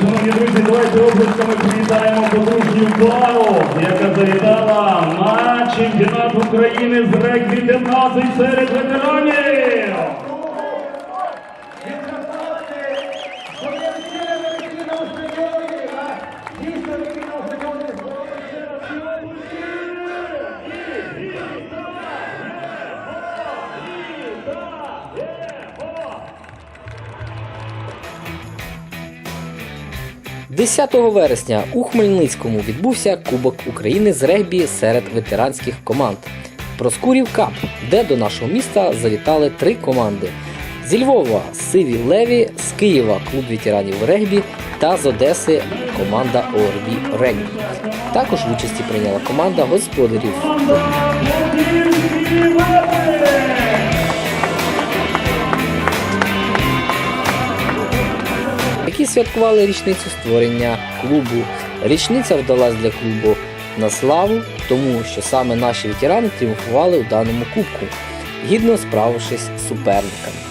шановні друзі, давайте облисками привітаємо подружню пару, яка завітала на чемпіонат України з регбі 15 серед ветеранів. – 10 вересня у Хмельницькому відбувся Кубок України з регбі серед ветеранських команд. Проскурів Кап, де до нашого міста завітали три команди: зі Львова Сиві Леві, з Києва клуб ветеранів регбі та з Одеси команда ОРБ Регбі. Також в участі прийняла команда господарів. Які святкували річницю створення клубу. Річниця вдалась для клубу на славу, тому що саме наші ветерани тріумфували у даному кубку, гідно справившись з суперниками.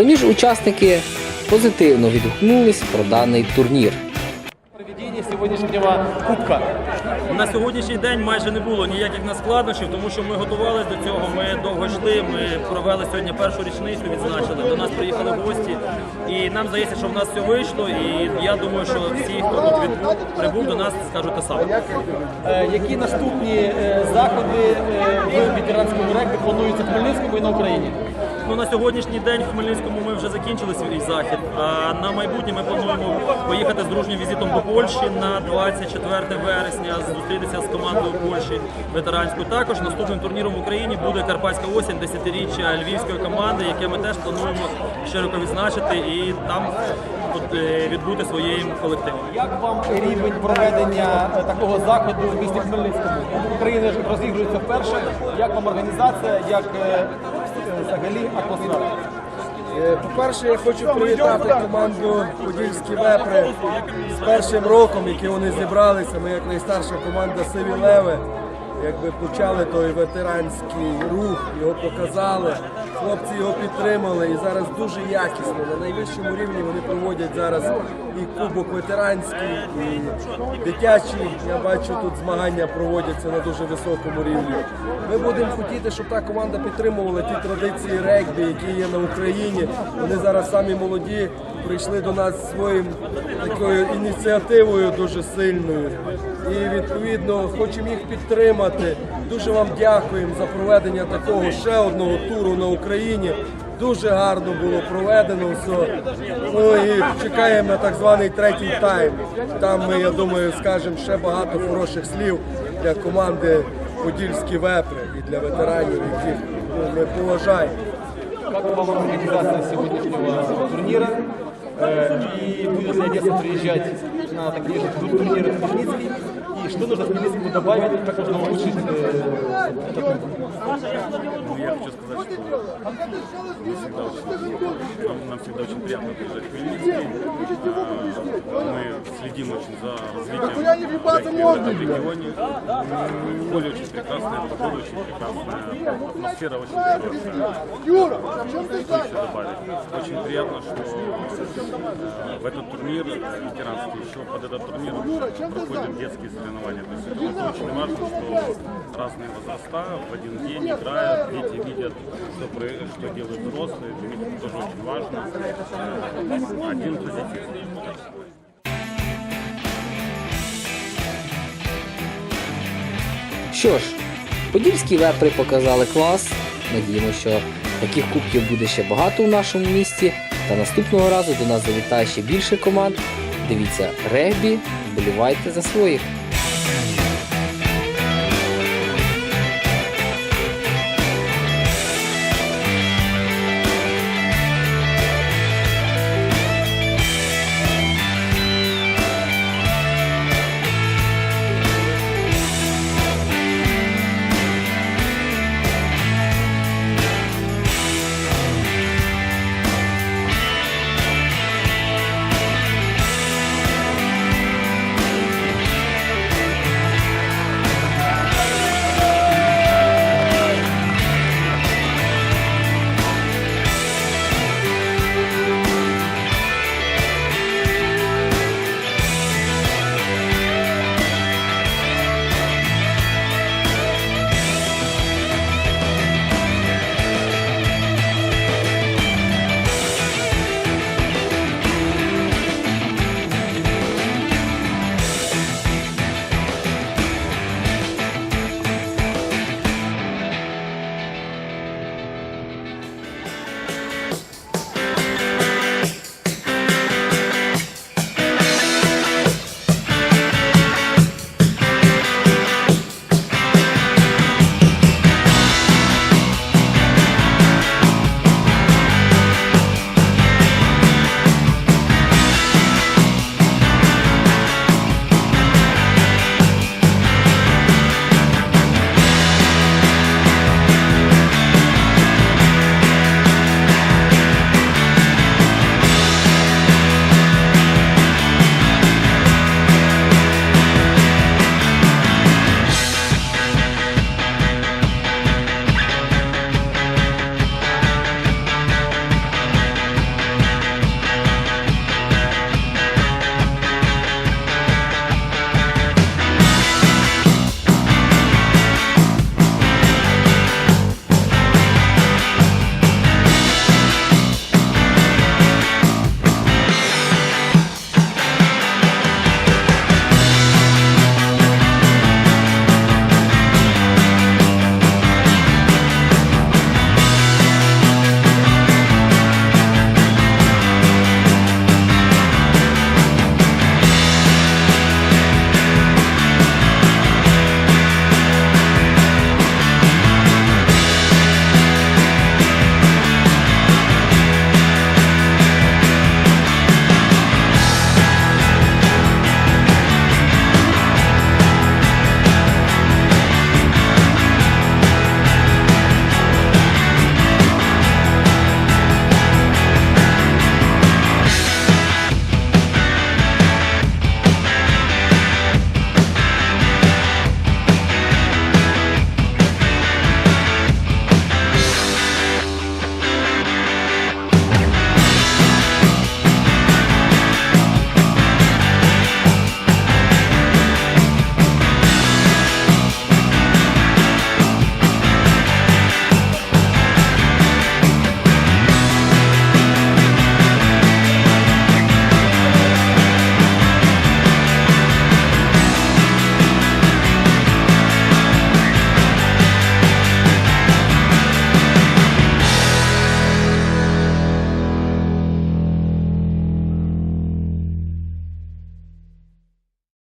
Самі ж учасники позитивно відгукнулись про даний турнір. проведення сьогоднішнього кубка. На сьогоднішній день майже не було ніяких наскладнощів, тому що ми готувалися до цього. Ми довго йшли. Ми провели сьогодні першу річницю, відзначили. До нас приїхали гості, і нам здається, що в нас все вийшло. І я думаю, що всі, хто тут відбув, прибув до нас, скажуть те саме. Е, Які наступні е, заходи е, в ветеранському регбі плануються в Хмельницькому і на Україні? Ну на сьогоднішній день в Хмельницькому ми вже закінчили свій захід. А на майбутнє ми плануємо поїхати з дружнім візитом до Польщі на 24 вересня, зустрітися з командою Польщі ветеранською. Також наступним турніром в Україні буде Карпатська осінь, десятиріччя львівської команди, яке ми теж плануємо широко відзначити і там е, відбути своїм колективом. Як вам рівень проведення е, такого заходу в місті Хмельницькому? Ж розігрується вперше. Як вам організація, як е, взагалі атмосфера? Е, По-перше, я хочу привітати команду Подільські вепри з першим роком, який вони зібралися. Ми як найстарша команда Сиві Леви. Якби почали той ветеранський рух, його показали. Хлопці його підтримали і зараз дуже якісно. На найвищому рівні вони проводять зараз і кубок ветеранський, і дитячий. Я бачу, тут змагання проводяться на дуже високому рівні. Ми будемо хотіти, щоб та команда підтримувала ті традиції регбі, які є на Україні. Вони зараз самі молоді прийшли до нас своїм такою ініціативою дуже сильною. І відповідно хочемо їх підтримати. Дуже вам дякуємо за проведення такого ще одного туру на Україні. Дуже гарно було проведено все. Ну і чекаємо на так званий третій тайм. Там ми, я думаю, скажемо ще багато хороших слів для команди Подільські вепри і для ветеранів, яких ну, ми поважаємо. Как вам организация сегодняшнего турнира? Э, И будет ли приезжать на такие же тур- турниры в Хмельницкий? Что нужно Хмельницкому добавить, как можно улучшить э? Я хочу сказать, что мы всегда очень, нам всегда очень приятно приезжать в Хмельницкий. Мы следим очень за развитием регби в этом регионе. Поле очень прекрасное, погода очень прекрасная, атмосфера очень еще добавить? Очень приятно, что э, в этот турнир ветеранский, еще под этот турнир проходят детские соревнования. То есть это очень важно, что разные возраста в один день играют, дети видят, что, про- что делают взрослые, для них это тоже очень важно. Э, Один позитив. Що ж, подільські вепри показали клас. Надіємося, що Таких кубків буде ще багато у нашому місті, та наступного разу до нас завітає ще більше команд. Дивіться регбі, вболівайте за своїх.